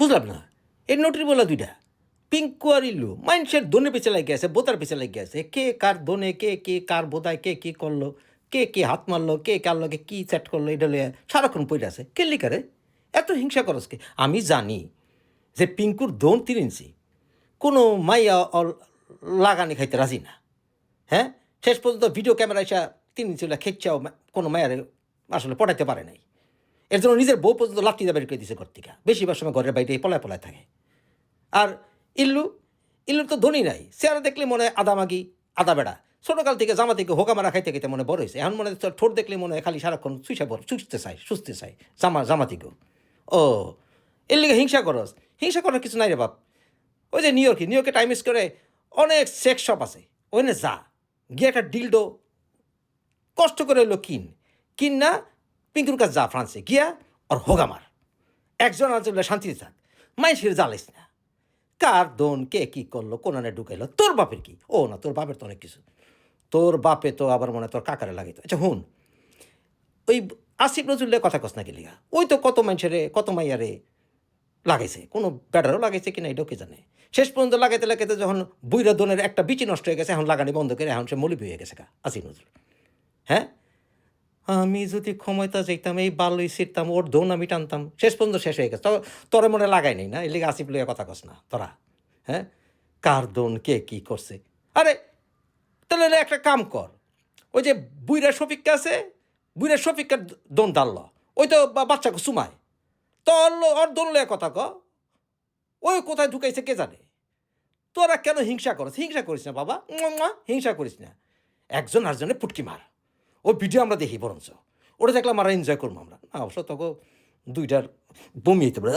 বুঝলাম না। এই নোটির বলা দুইটা। পিঙ্কু আর ইল্লু মানুষের দোনে পেছে লাগিয়ে আছে বোতার পেছে লাগিয়ে আছে কে কার দোনে কে কে কার বোতায় কে কে করল, কে কে হাত মারলো, কে কার লগে কী চ্যাট করল, এটা লইয়া সারাক্ষণ পড়ে আছে। কে লিখারে এত হিংসা করস কে? আমি জানি যে পিঙ্কুর দোন তিন ইঞ্চি। কোনো মাইয়া লাগানি খাইতে রাজি না। হ্যাঁ? শেষ পর্যন্ত ভিডিও ক্যামেরা এসে তিন ইঞ্চি খেচ্ছাও কোনো মায়ের আসলে পড়াইতে পারে নাই। এর জন্য নিজের বউ পর্যন্ত লাঠি দিয়ে বের করে দিছে থেকে বেশিরভাগ সময় ঘরের বাইরে পলায় পলায় থাকে। আর ইল্লু, ইল্লুর তো ধনী নাই। চেহারা দেখলে মনে হয় আদা মাগি, আদা বেড়া। ছোটকাল থেকে জামা থেকে হোকা মারা খাইতে খাইতে মনে বড় হয়েছে। এখন মনে ঠোঁট দেখলে মনে হয় খালি সারাক্ষণ সুইসা বড় সুস্থতে চাই সুস্থতে চাই জামা জামা থেকেও। ও এর লিগে হিংসা করস। হিংসা করার কিছু নাই রে বাপ। ওই যে নিউ ইয়র্কে নিউ ইয়র্কে টাইম করে অনেক সেক্স শপ আছে। ওইখানে যা। গিয়ে একটা ডিলডো কষ্ট করে এলো কিন। কিন না পিঙ্কুর কাছে যা ফ্রান্সে গিয়া আর হোগামার একজন আরেকজন শান্তিতে থাক। মাইসের জ্বালিস না। কার দোন, কে কী করল কোনানে ঢুকাইলো, তোর বাপের কি? ও না, তোর বাপের তো অনেক কিছু। তোর বাপে তো আবার মনে তোর কাকারে লাগাইতো। আচ্ছা হুন। ওই আসিফ নজরুলের কথা কস না গেলিগা ওই তো কত মানুষের, কত মাইয়ারে লাগাইছে। কোনো ব্যাটারও লাগাইছে কিনা, এটাও কে জানে? শেষ পর্যন্ত লাগাইতে লাগাইতে যখন বুইরা দোনের একটা বিচি নষ্ট হয়ে গেছে, এখন লাগানি বন্ধ করে, এখন সে মলিবি হয়ে গেছে কা, আসিফ নজরুল। হ্যাঁ? আমি যদি ক্ষমতা যাইতাম এই বালুই ছিটতাম ওর দোন আমি টানতাম, শেষ পর্যন্ত শেষ হয়ে গেছে। তোরে মনে লাগাই নাই না? এর লিগে আসিফ লইয়া কথা কস না, তোরা। হ্যাঁ? কার দোন কে কি করছে? আরে, তাহলে একটা কাম কর। ওই যে বুইরা শফিকটা আছে, বুইরা শফিককার দোন দাঁড়ল ওই তো বাচ্চাকে সুমায়। তো ওর দোন লইয়া কথা ক। ওই কোথায় ঢুকাইছে কে জানে? তোরা কেন হিংসা করস? হিংসা করিস না, বাবা। হিংসা করিস না। একজন আরেকজনে পুটকি মার। ও ভিডিও আমরা দেখি বরঞ্চ। ওটা দেখলাম আমরা এনজয় করব আমরা। না, অবশ্য তখন দুইটার বমি হইতে পারে।